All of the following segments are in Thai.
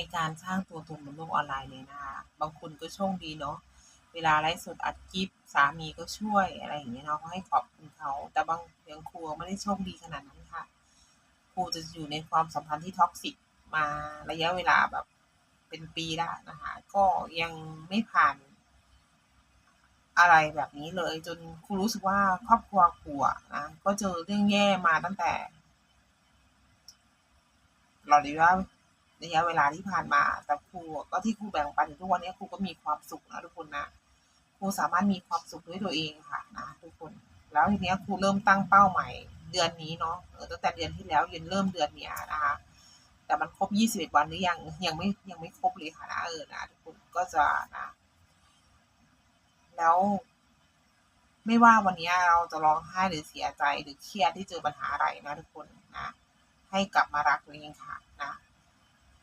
ในการสร้างตัวตนบนโลกออนไลน์เลยนะคะบางคนก็โชคดีเนาะเวลาไลฟ์สดอัดคลิปสามีก็ช่วยอะไรอย่างเงี้ยเนาะก็ให้ขอบคุณเขา แต่บางอย่างครูไม่ได้โชคดีขนาดนั้นค่ะ ครูจะอยู่ในความสัมพันธ์ที่ toxic มาระยะเวลาแบบเป็นปีแล้วนะคะก็ยังไม่ผ่านอะไรแบบนี้เลย จนครูรู้สึกว่าครอบครัวครูนะก็เจอเรื่องแย่มาตั้งแต่รอระยะ ระยะเวลาที่ผ่านมา แต่ครูก็ที่ครูแบ่งปันทุกวันนี้ครูก็มีความสุขนะทุกคนนะครูสามารถมีความสุขด้วยตัวเองค่ะนะทุกคน แล้วทีเนี้ยครูเริ่มตั้งเป้าใหม่เดือนนี้เนาะตั้งแต่เดือนที่แล้วยันเริ่มเดือนเนี้ยนะคะแต่มันครบ 21 วันหรือยังยังไม่ยังไม่ครบเลยค่ะนะเออนะทุกคนก็จะนะแล้ว ไม่ว่าวันเนี้ยเราจะร้องไห้หรือเสียใจหรือเครียดที่เจอปัญหาอะไรนะทุกคนนะ ให้กลับมารักตัวเองค่ะ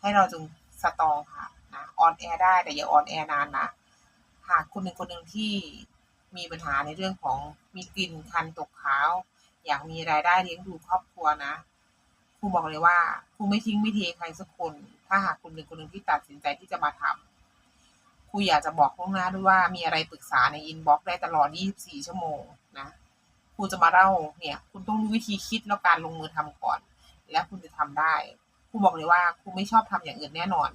ให้เราจงสตองค่ะนะออนแอร์ได้แต่อย่าออนแอร์นานนะหากคุณเป็นคนหนึ่งที่มีปัญหาในเรื่องของมีกลิ่นคันตกขาว อยากมีรายได้เลี้ยงดูครอบครัวนะครูบอกเลยว่าครูไม่ทิ้งไม่เทใครสักคน ถ้าหากคุณเป็นคนหนึ่งที่ตัดสินใจที่จะมาทำครูอยากจะบอกล่วงหน้าด้วยว่ามีอะไรปรึกษาในอินบ็อกซ์ได้ตลอด 24 ชั่วโมงนะครูจะมาเล่าเนี่ย คุณต้องรู้วิธีคิดแล้วการลงมือทำก่อน แล้วคุณจะทำได้ รูบอกเลยว่าครูไม่ชอบทำอย่างอื่นแน่นอน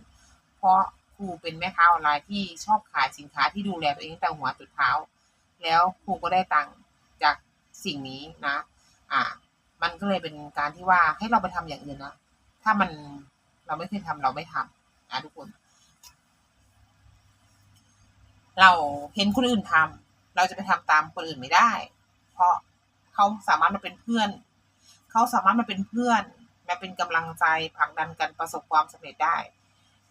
เพราะครูเป็นแม่ค้าออนไลน์ที่ชอบขายสินค้าที่ดูแลตัวเองแต่หัวจนเท้า แล้วครูก็ได้ตังค์จากสิ่งนี้นะ อ่า มันก็เลยเป็นการที่ว่าให้เราไปทำอย่างอื่นนะ ถ้ามันเราไม่เคยทำเราไม่ทำนะทุกคน เราเห็นคนอื่นทำเราจะไปทำตามคนอื่นไม่ได้ เพราะเขาสามารถมาเป็นเพื่อน เขาสามารถมาเป็นเพื่อน มาเป็นกำลังใจผลักดันกันประสบความสำเร็จได้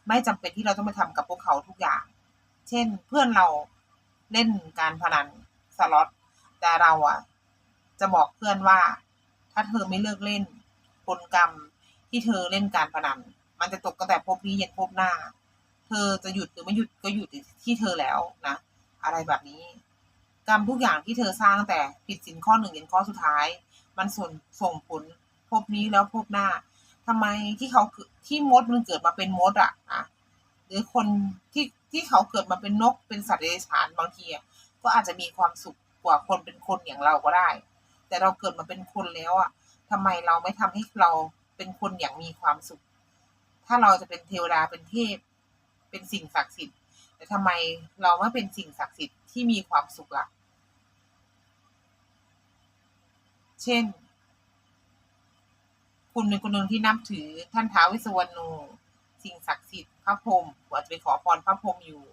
ไม่จำเป็นที่เราต้องไปทำกับพวกเขาทุกอย่าง เช่นเพื่อนเราเล่นการพนันสล็อตแต่เราอะจะบอกเพื่อนว่า ถ้าเธอไม่เลิกเล่นผลกรรมที่เธอเล่นการพนัน มันจะตกตั้งแต่ภพนี้ยันภพหน้า เธอจะหยุดหรือไม่หยุดก็หยุดที่เธอแล้วนะ อะไรแบบนี้ กรรมทุกอย่างที่เธอสร้างแต่ผิดสินข้อหนึ่งยันข้อสุดท้าย มันส่งส่งผล ภพนี้แล้วภพหน้าทำไมที่เขาที่มดมันเกิดมาเป็นมดอะนะหรือคนที่ที่เขาเกิดมาเป็นนกเป็นสัตว์เดรัจฉานบางทีก็อาจจะมีความสุขกว่าคนเป็นคนอย่างเราก็ได้ แต่เราเกิดมาเป็นคนแล้วอะทำไมเราไม่ทำให้เราเป็นคนอย่างมีความสุข ถ้าเราจะเป็นเทวดาเป็นเทพ เป็นสิ่งศักดิ์สิทธิ์ แต่ทำไมเราไม่เป็นสิ่งศักดิ์สิทธิ์ที่มีความสุขล่ะ เช่น คุณเป็นคนหนึ่งที่นับถือท่านท้าววิสวรรณูสิ่งศักดิ์สิทธิ์พระพรหมคุณอาจจะไปขอพรพระพรหมอยู่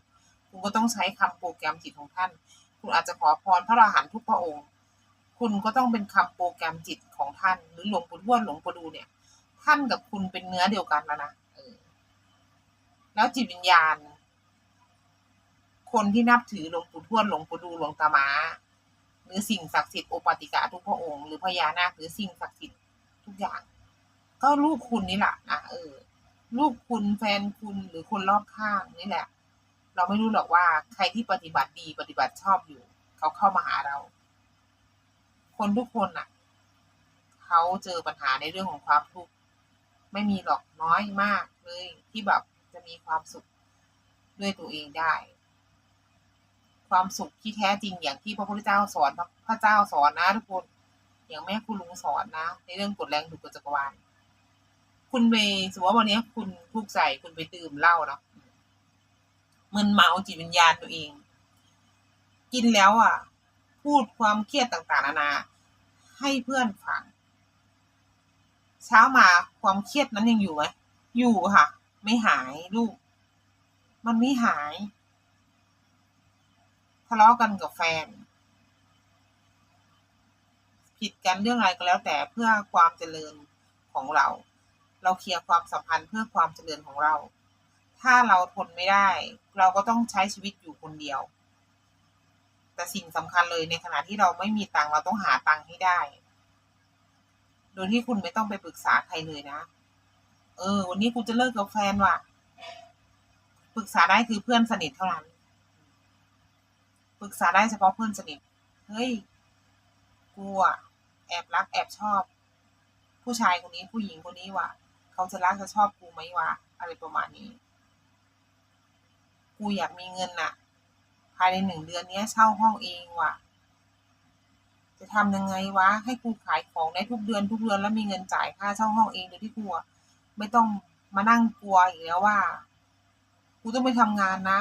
คุณก็ต้องใช้คำโปรแกรมจิตของท่าน คุณอาจจะขอพรพระอรหันต์ทุกพระองค์ คุณก็ต้องเป็นคำโปรแกรมจิตของท่าน หรือหลวงปู่ทวดหลวงปู่ดูเนี่ย ท่านกับคุณเป็นเนื้อเดียวกันแล้วนะแล้วจิตวิญญาณ คนที่นับถือหลวงปู่ทวดหลวงปู่ดูหลวงตามาหรือสิ่งศักดิ์สิทธิ์โอปติกะทุกพระองค์หรือพญานาคหรือสิ่งศักดิ์สิทธิ์ทุกอย่าง ก็ลูกคุณนี่แหละนะเออลูกคุณแฟนคุณหรือคนรอบข้างนี่แหละ เราไม่รู้หรอกว่าใครที่ปฏิบัติดีปฏิบัติชอบอยู่ เขาเข้ามาหาเรา คนทุกคนอะ เขาเจอปัญหาในเรื่องของความทุกข์ไม่มีหรอกน้อยมากเลยที่แบบจะมีความสุขด้วยตัวเองได้ ความสุขที่แท้จริงอย่างที่พระพุทธเจ้าสอนพระเจ้าสอนนะทุกคน อย่างแม่คุณลุงสอนนะ ในเรื่องกฎแรงดูดกฎจักรวาล คุณไปสมมติว่าวันนี้คุณทุกข์ใจคุณไปดื่มเหล้าเนาะมันเมาจิตวิญญาณตัวเอง กินแล้วอะ พูดความเครียดต่างๆนานา ให้เพื่อนฟัง เช้ามาความเครียดนั้นยังอยู่ไหมอยู่ค่ะ ไม่หายลูก มันไม่หาย ทะเลาะกันกับแฟน ผิดกันเรื่องอะไรก็แล้วแต่เพื่อความเจริญของเรา เราเคลียร์ความสัมพันธ์เพื่อความเจริญของเรา ถ้าเราทนไม่ได้ เราก็ต้องใช้ชีวิตอยู่คนเดียว แต่สิ่งสำคัญเลยในขณะที่เราไม่มีตังเราต้องหาตังให้ได้ โดยที่คุณไม่ต้องไปปรึกษาใครเลยนะ เออ วันนี้กูจะเลิกกับแฟนว่ะ ปรึกษาได้คือเพื่อนสนิทเท่านั้น ปรึกษาได้เฉพาะเพื่อนสนิท เฮ้ย กูอะแอบรักแอบชอบ ผู้ชายคนนี้ผู้หญิงคนนี้ว่ะ เขาจะรักจะชอบกูไหมวะอะไรประมาณนี้ กูอยากมีเงินน่ะ ภายในหนึ่งเดือนเนี้ยเช่าห้องเองว่ะ จะทำยังไงวะ ให้กูขายของได้ทุกเดือนทุกเดือนแล้วมีเงินจ่ายค่าเช่าห้องเองโดยที่กูไม่ต้องมานั่งกลัวอีกแล้วว่า กูต้องไปทำงานนะ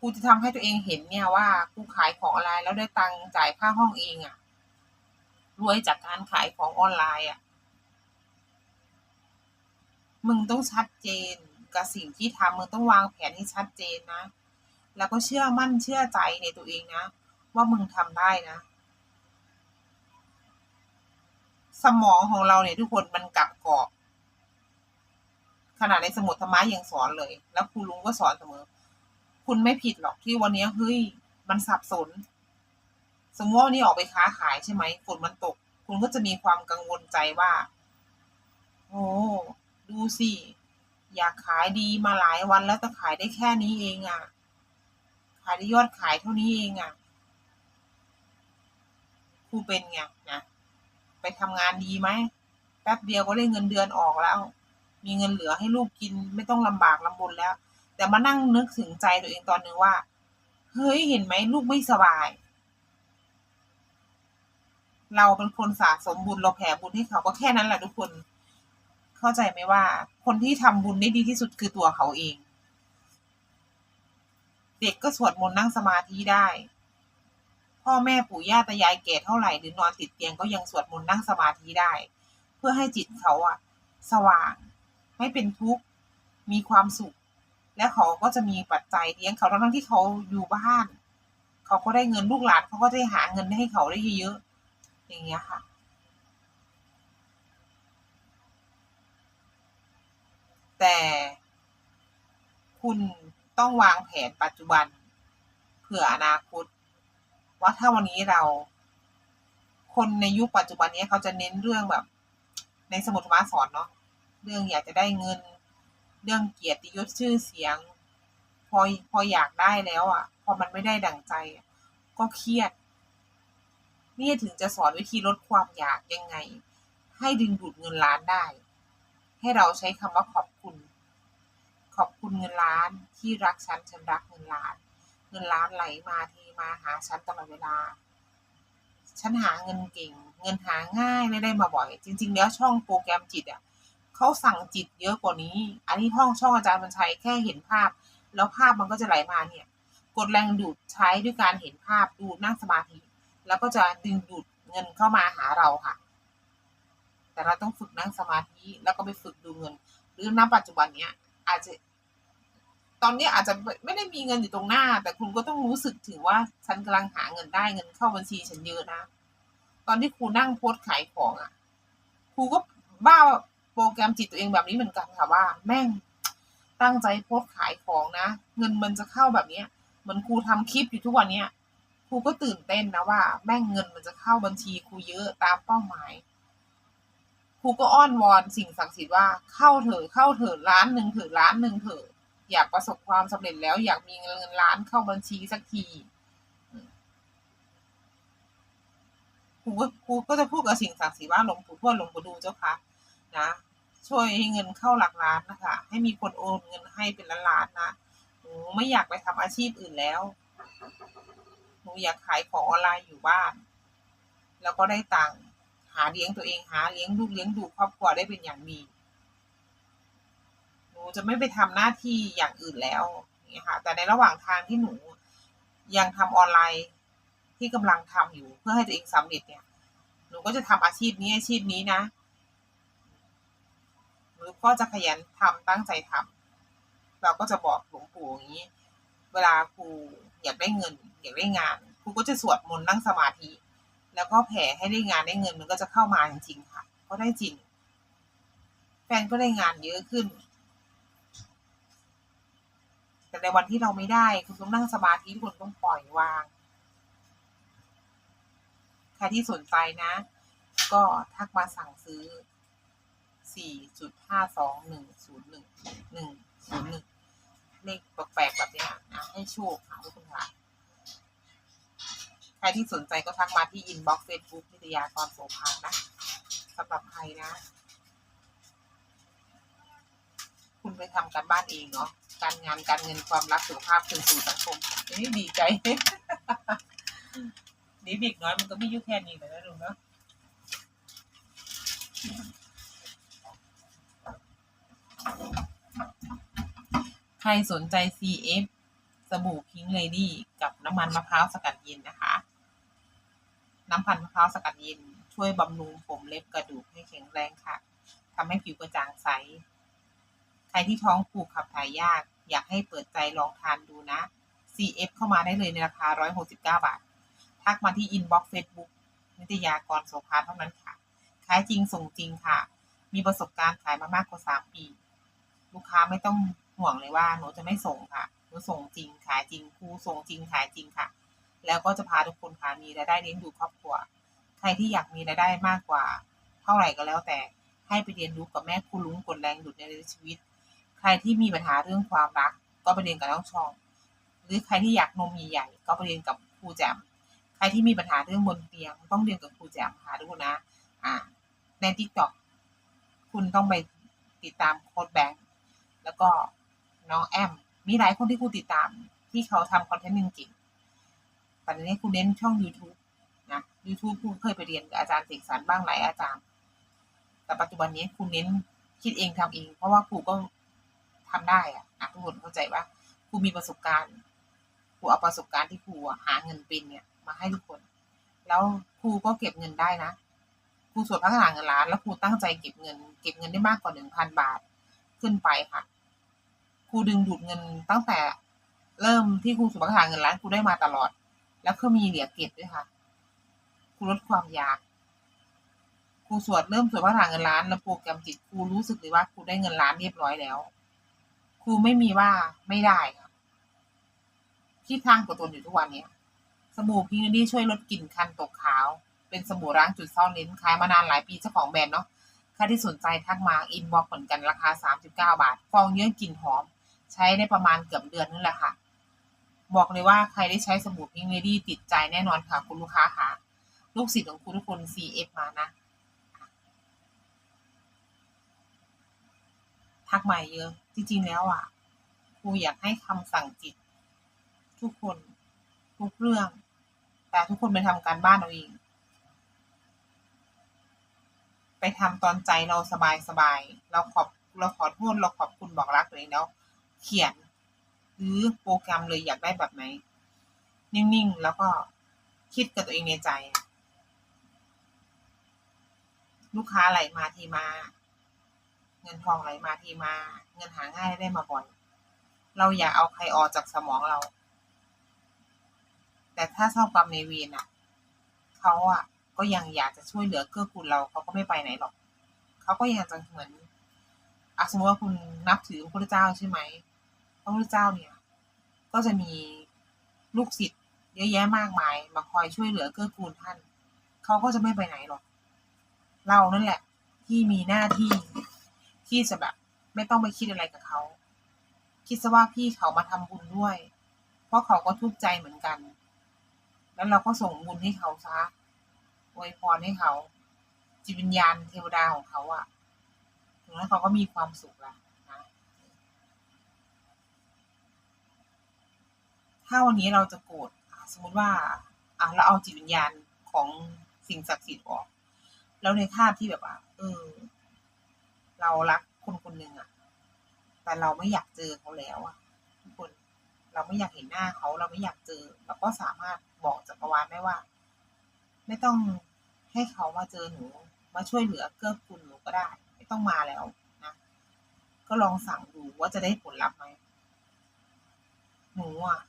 กูจะทำให้ตัวเองเห็นเนี่ยว่ากูขายของอะไรแล้วได้ตังค์จ่ายค่าห้องเองอะรวยจากการขายของออนไลน์อะ มึงต้องชัดเจนกับสิ่งที่ทำมึงต้องวางแผนให้ชัดเจนนะ แล้วก็เชื่อมั่นเชื่อใจในตัวเองนะ ว่ามึงทำได้นะ สมองของเราเนี่ยทุกคนมันกลับกรอบขนาดในสมุดธรรมะยังสอนเลย แล้วครูลุงก็สอนเสมอ คุณไม่ผิดหรอกที่วันนี้เฮ้ยมันสับสน สมมติว่าวันนี้ออกไปค้าขายใช่ไหมฝนมันตก คุณก็จะมีความกังวลใจว่า โอ้ ดูสิ อยากขายดีมาหลายวันแล้วแต่ขายได้แค่นี้เองอะ่ะ ขายได้ยอดขายเท่านี้เองอะ่ะครูเป็นไงนะไปทำงานดีไหมแป๊บเดียวก็ได้เงินเดือนออกแล้ว มีเงินเหลือให้ลูกกินไม่ต้องลำบากลำบนแล้ว แต่มานั่งนึกถึงใจตัวเองตอนนึงว่า เฮ้ยเห็นไหมลูกไม่สบาย เราเป็นคนสะสมบุญเราแผ่บุญให้เขาก็แค่นั้นแหละทุกคน เข้าใจไหมว่า คนที่ทำบุญได้ดีที่สุดคือตัวเขาเอง เด็กก็สวดมนต์นั่งสมาธิได้ พ่อแม่ปู่ย่าตายายแก่เท่าไหร่หรือนอนติดเตียงก็ยังสวดมนต์นั่งสมาธิได้ เพื่อให้จิตเขาอะสว่าง ไม่เป็นทุกข์มีความสุข และเขาก็จะมีปัจจัยเลี้ยงเขาทั้งที่เขาอยู่บ้าน เขาก็ได้เงินลูกหลานเขาก็ได้หาเงินให้เขาได้เยอะๆอย่างเงี้ยค่ะ แต่คุณต้องวางแผนปัจจุบัน เผื่ออนาคต ว่าถ้าวันนี้เรา คนในยุคปัจจุบันนี้เขาจะเน้นเรื่องแบบ ในสมุดธรรมะสอนเนาะเรื่องอยากจะได้เงิน เรื่องเกียรติยศชื่อเสียง พอพออยากได้แล้วอะ พอมันไม่ได้ดั่งใจ ก็เครียดนี่ถึงจะสอนวิธีลดความอยากยังไง ให้ดึงดูดเงินล้านได้ ให้เราใช้คำว่าขอบคุณ ขอบคุณเงินล้านที่รักฉันฉันรักเงินล้าน เงินล้านไหลมาเทมาหาฉันตลอดเวลา ฉันหาเงินเก่ง เงินหาง่ายไม่ได้มาบ่อย จริง ๆ แล้วช่องโปรแกรมจิตอะเขาสั่งจิตเยอะกว่านี้ อันนี้ห้องช่องอาจารย์บรรชัยแค่เห็นภาพ แล้วภาพมันก็จะไหลมาเนี่ย กดแรงดูดใช้ด้วยการเห็นภาพดูนั่งสมาธิ แล้วก็จะดึงดูดเงินเข้ามาหาเราค่ะ แต่เราต้องฝึกนั่งสมาธิแล้วก็ไปฝึกดูเงิน หรือณปัจจุบันเนี้ย อาจจะ ตอนนี้อาจจะไม่ได้มีเงินอยู่ตรงหน้า แต่คุณก็ต้องรู้สึกถึงว่าฉันกำลังหาเงินได้เงินเข้าบัญชีฉันเยอะนะตอนที่ครูนั่งโพสขายของอะครูก็บ้าโปรแกรมจิตตัวเองแบบนี้เหมือนกันค่ะว่า แม่งตั้งใจโพสขายของนะ เงินมันจะเข้าแบบเนี้ยเหมือนครูทำคลิปอยู่ทุกวันเนี้ยครูก็ตื่นเต้นนะว่า แม่งเงินมันจะเข้าบัญชีครูเยอะตามเป้าหมาย ครูก็อ้อนวอนสิ่งศักดิ์สิทธิ์ว่าเข้าเถอะเข้าเถอะล้านหนึ่งเถอะล้านหนึ่งเถอะอยากประสบความสำเร็จแล้วอยากมีเงินล้านเข้าบัญชีสักทีครูก็ครูก็จะพูดกับสิ่งศักดิ์สิทธิ์ว่าหลวงปู่ทวดหลวงปู่ดูเจ้าค่ะนะช่วยให้เงินเข้าหลักล้านนะคะ ให้มีคนโอนเงินให้เป็นล้านๆนะหนูไม่อยากไปทำอาชีพอื่นแล้วหนูอยากขายของออนไลน์อยู่บ้าน แล้วก็ได้ตังค์ หาเลี้ยงตัวเองหาเลี้ยงลูกเลี้ยงดูครอบครัวได้เป็นอย่างดีหนูจะไม่ไปทำหน้าที่อย่างอื่นแล้วนี่ค่ะ แต่ในระหว่างทางที่หนูยังทำออนไลน์ที่กำลังทำอยู่ เพื่อให้ตัวเองสำเร็จเนี่ย หนูก็จะทำอาชีพนี้อาชีพนี้นะหนูก็จะขยันทำตั้งใจทำเราก็จะบอกหลวงปู่อย่างนี้ เวลาครูอยากได้เงิน อยากได้งานครูก็จะสวดมนต์นั่งสมาธิ แล้วก็แผ่ให้ได้งานได้เงินมันก็จะเข้ามาจริงๆค่ะ ก็ได้จริง แฟนก็ได้งานเยอะขึ้น แต่ในวันที่เราไม่ได้คุณต้องนั่งสมาธิคุณต้องปล่อยวางใครที่สนใจนะ ก็ทักมาสั่งซื้อสี่จุดห้าสองหนึ่งศูนย์หนึ่งหนึ่งศูนย์หนึ่งเลขแปลกๆแบบนี้นะให้โชคค่ะทุกคนค่ะ ใครที่สนใจก็ทักมาที่อินบ็อกซ์เฟซบุ๊กนิตยากรโสภานะสำหรับใครนะ คุณไปทำการบ้านเองเนาะการงานการเงินความรักสุขภาพคืนสู่สังคมนนี้ดีใจนี่เด็กน้อยมันก็ไม่ยุ่แค่นี้เลยนะลุงเนาะใครสนใจ CF สบู่พิงเลดี้กับน้ำมันมะพร้าวสกัดเย็นนะคะ น้ำพันธุ์มะพร้าวสกัดเย็น ช่วยบำรุงผมเล็บกระดูกให้แข็งแรงค่ะทำให้ผิวกระจ่างใส ใครที่ท้องผูกขับถ่ายยาก อยากให้เปิดใจลองทานดูนะ CF เข้ามาได้เลยในราคา 169 บาท ทักมาที่อินบ็อกซ์เฟซบุ๊กนิตยากรโสภาเท่านั้นค่ะ ขายจริงส่งจริงค่ะ มีประสบการณ์ขายมามากกว่า 3 ปี ลูกค้าไม่ต้องห่วงเลยว่าหนูจะไม่ส่งค่ะ หนูส่งจริงขายจริงครูส่งจริงขายจริงค่ะ แล้วก็จะพาทุกคนค่ะมีรายได้เลี้ยงดูครอบครัว ใครที่อยากมีรายได้มากกว่า เท่าไหร่ก็แล้วแต่ให้ไปเรียนรู้กับแม่ครูลุงกดแรงหยุดในชีวิต ใครที่มีปัญหาเรื่องความรัก ก็ไปเรียนกับน้องชอง หรือใครที่อยากนมใหญ่ๆก็ไปเรียนกับครูแจมใครที่มีปัญหาเรื่องบนเตียง ต้องเรียนกับครูแจมค่ะทุกคนนะอ่าในทิกตอกคุณต้องไปติดตามโค้ดแบงค์แล้วก็น้องแอม มีหลายคนที่ครูติดตามที่เขาทำคอนเทนต์จริง แต่ในนี้ครูเน้นช่อง YouTube นะ YouTube ครูเคยไปเรียนกับอาจารย์เสกสรรบ้างหลายอาจารย์ แต่ปัจจุบันนี้ครูเน้นคิดเองทำเอง เพราะว่าครูก็ทำได้อะนะทุกคนเข้าใจว่าครูมีประสบการณ์ครูเอาประสบการณ์ที่ครูหาเงินเป็นเนี่ยมาให้ทุกคน แล้วครูก็เก็บเงินได้นะครูสวดพัฒนาเงินล้าน แล้วครูตั้งใจเก็บเงิน เก็บเงินได้มากกว่าหนึ่งพันบาทขึ้นไปค่ะครูดึงดูดเงินตั้งแต่เริ่มที่ครูสวดพัฒนาเงินล้านครูได้มาตลอด แล้วก็มีเหลือเก็บด้วยค่ะครูลดความอยากครูสวดเริ่มสวดพัฒนาเงินล้านแล้วโปรแกรมจิตครูรู้สึกเลยว่าครูได้เงินล้านเรียบร้อยแล้วครูไม่มีว่าไม่ได้ค่ะที่ทางกับตนอยู่ทุกวันเนี้ยสบู่พิงดี้ช่วยลดกลิ่นคันตกขาว เป็นสบู่ล้างจุดซ่อนเลนขายมานานหลายปีเจ้าของแบรนด์เนาะใครที่สนใจทักมาอินบ็อกเหมือนกันราคา 39 บาท ฟองเยอะกลิ่นหอม ใช้ได้ประมาณเกือบเดือนนั่นแหละค่ะ บอกเลยว่าใครได้ใช้สบู่พิงเลดี้ติดใจแน่นอนค่ะ คุณลูกค้าค่ะ ลูกศิษย์ของคุณทุกคน CF มานะ ทักใหมาเยอะ จริง ๆ แล้วอะครูอยากให้คำสั่งจิต ทุกคนทุกเรื่อง แต่ทุกคนไปทำการบ้านเอาเอง ไปทำตอนใจเราสบายสบายๆเราขอบเราขอโทษเราขอบคุณบอกรักตัวเองแล้ว เขียน หรือโปรแกรมเลยอยากได้แบบไหน นิ่งๆ แล้วก็คิดกับตัวเองในใจ ลูกค้าไหลมาทีมา เงินทองไหลมาทีมา เงินหาง่ายได้มาบ่อย เราอย่าเอาใครออกจากสมองเรา แต่ถ้าชอบกรรมในเวรอะเขาอะ ก็ยังอยากจะช่วยเหลือเกื้อกูลเราเขาก็ไม่ไปไหนหรอก เขาก็ยังจะเหมือนอสมมติว่าคุณนับถือพระพุทธเจ้าใช่ไหม พระพุทธเจ้าเนี่ย ก็จะมีลูกศิษย์เยอะแยะมากมาย มาคอยช่วยเหลือเกื้อกูลท่าน เขาก็จะไม่ไปไหนหรอก เรานั่นแหละ ที่มีหน้าที่ที่จะแบบไม่ต้องไปคิดอะไรกับเขา คิดซะว่าพี่เขามาทำบุญด้วย เพราะเขาก็ทุกข์ใจเหมือนกัน แล้วเราก็ส่งบุญให้เขาซะอวยพรให้เขาจิตวิญญาณเทวดาของเขาอะถึงนั้นเขาก็มีความสุขละนะ ถ้าวันนี้เราจะโกรธสมมติว่าอะเราเอาจิตวิญญาณของสิ่งศักดิ์สิทธิ์ออก แล้วในท่าที่แบบว่า เออ เรารักคนคนหนึ่งอะแต่เราไม่อยากเจอเขาแล้วอะทุกคน เราไม่อยากเห็นหน้าเขา เราไม่อยากเจอเราก็สามารถบอกจักรวาลได้ว่า ไม่ต้องให้เขามาเจอหนู มาช่วยเหลือเกื้อกูลหนูก็ได้ ไม่ต้องมาแล้วนะก็ลองสั่งดูว่าจะได้ผลลัพธ์ไหมหนูอะ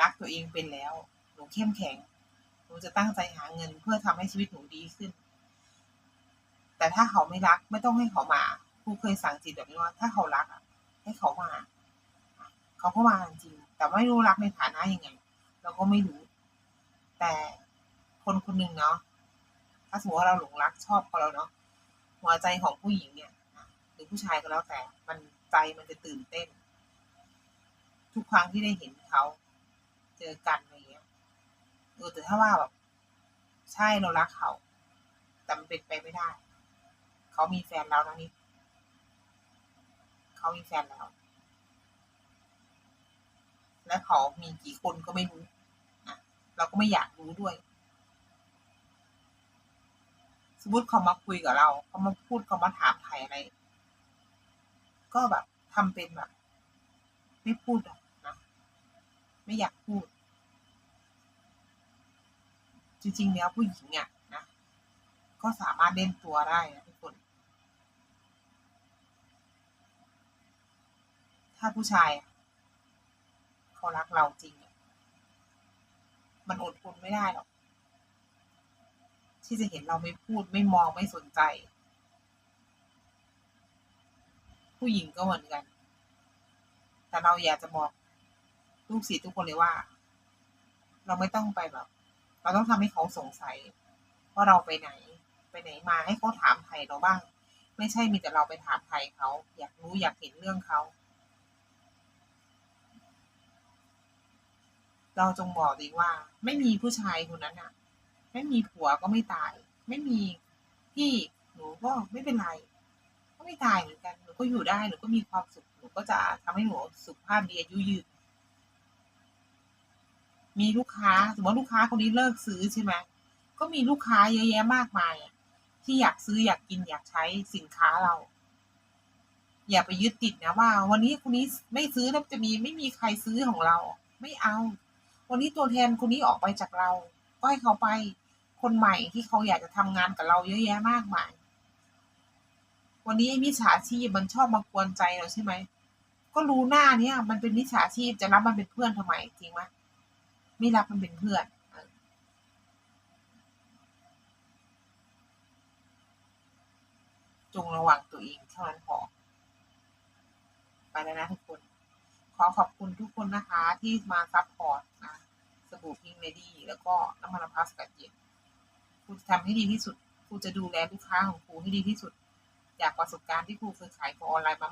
รักตัวเองเป็นแล้ว หนูเข้มแข็ง หนูจะตั้งใจหาเงินเพื่อทำให้ชีวิตหนูดีขึ้น แต่ถ้าเขาไม่รักไม่ต้องให้เขามาครูเคยสั่งจิตแบบนี้ว่าถ้าเขารักอะ ให้เขามา เขาก็มาจริง แต่ไม่รู้รักในฐานะยังไง เราก็ไม่รู้ แต่คนคนหนึ่งเนาะ ถ้าสมมติว่าเราหลงรักชอบเขาแล้วเนาะ หัวใจของผู้หญิงเนี่ยหรือผู้ชายก็แล้วแต่ มันใจมันจะตื่นเต้น ทุกครั้งที่ได้เห็นเขา เจอกันอะไรเงี้ยเออแต่ถ้าว่าแบบ ใช่เรารักเขา แต่มันเป็นไปไม่ได้ เขามีแฟนแล้วนะนี่เขามีแฟนแล้ว และเขามีกี่คนก็ไม่รู้นะเราก็ไม่อยากรู้ด้วย สมมติเขามาคุยกับเราเขามาพูดเขามาถามไทยอะไร ก็แบบทำเป็นแบบ ไม่พูดหรอกนะ ไม่อยากพูด จริงๆแล้วผู้หญิงอะนะก็สามารถเล่นตัวได้นะทุกคน ถ้าผู้ชายเขารักเราจริงมันอดทนไม่ได้หรอกที่จะเห็นเราไม่พูดไม่มองไม่สนใจ ผู้หญิงก็เหมือนกัน แต่เราอยากจะบอกลูกศิษย์ทุกคนเลยว่า เราไม่ต้องไปแบบ เราต้องทำให้เขาสงสัย ว่าเราไปไหน ไปไหนมาให้เขาถามไทยเราบ้าง ไม่ใช่มีแต่เราไปถามไทยเขา อยากรู้อยากเห็นเรื่องเขา เราจงบอกดีว่า ไม่มีผู้ชายคนนั้นอะไม่มีผัวก็ไม่ตาย ไม่มีพี่หนูก็ไม่เป็นไร ก็ไม่ตายเหมือนกันหนูก็อยู่ได้หนูก็มีความสุขหนูก็จะทำให้หนูสุขภาพดีอายุยืน มีลูกค้าสมมติลูกค้าคนนี้เลิกซื้อใช่ไหมก็มีลูกค้าเยอะแยะมากมายอะที่อยากซื้ออยากกินอยากใช้สินค้าเรา อย่าไปยึดติดนะว่า วันนี้คนนี้ไม่ซื้อแล้วจะมีไม่มีใครซื้อของเรา ไม่เอา วันนี้ตัวแทนคนนี้ออกไปจากเรา ก็ให้เขาไปคนใหม่ที่เขาอยากจะทำงานกับเราเยอะแยะมากมาย วันนี้มิจฉาชีพมันชอบมากวนใจเราใช่ไหม ก็รู้หน้าเนี่ย มันเป็นมิจฉาชีพจะรับมันเป็นเพื่อนทำไมจริงไหม ไม่รับมันเป็นเพื่อนจงระวังตัวเองเท่านั้นพอไปแล้วนะทุกคน ขอขอบคุณทุกคนนะคะ ที่มาซัพพอร์ตนะสบู่พิงเลดี้แล้วก็น้ำมันมะพร้าสกัดเย็นครูจะทำให้ดีที่สุดครูจะดูแลลูกค้าของครูให้ดีที่สุด จากประสบการณ์ที่ครูเคยขายของออนไลน์มา